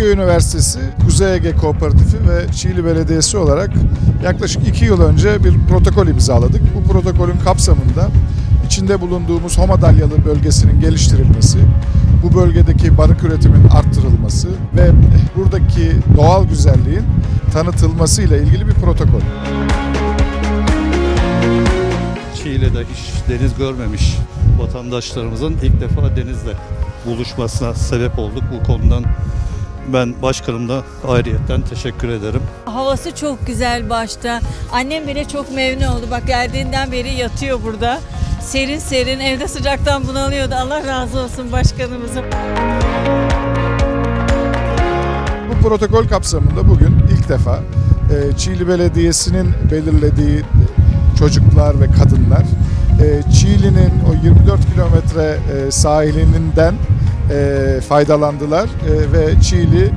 Ege Üniversitesi, Kuzey Ege Kooperatifi ve Çiğli Belediyesi olarak yaklaşık iki yıl önce bir protokol imzaladık. Bu protokolün kapsamında içinde bulunduğumuz Homadalyalı bölgesinin geliştirilmesi, bu bölgedeki barık üretimin arttırılması ve buradaki doğal güzelliğin tanıtılması ile ilgili bir protokol. Çiğli'de hiç deniz görmemiş vatandaşlarımızın ilk defa denizle buluşmasına sebep olduk. Bu konudan ben başkanımda ayrıyetten teşekkür ederim. Havası çok güzel başta. Annem bile çok memnun oldu. Bak geldiğinden beri yatıyor burada. Serin serin evde sıcaktan bunalıyordu. Allah razı olsun başkanımızın. Bu protokol kapsamında bugün ilk defa e, Çiğli Belediyesi'nin belirlediği çocuklar ve kadınlar e, Çiğli'nin o 24 kilometre e, sahilinden e, faydalandılar e, ve Çiğli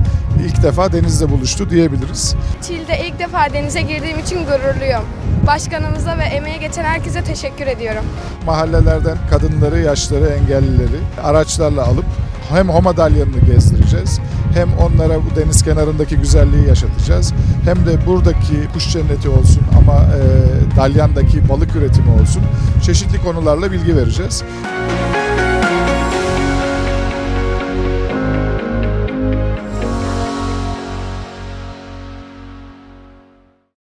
ilk defa denizle buluştu diyebiliriz. Çil'de ilk defa denize girdiğim için gururluyum. Başkanımıza ve emeği geçen herkese teşekkür ediyorum. Mahallelerden kadınları, yaşları, engellileri araçlarla alıp hem Homadalyan'ını gezdireceğiz hem onlara bu deniz kenarındaki güzelliği yaşatacağız. Hem de buradaki kuş cenneti olsun ama e, Dalyan'daki balık üretimi olsun. Çeşitli konularla bilgi vereceğiz.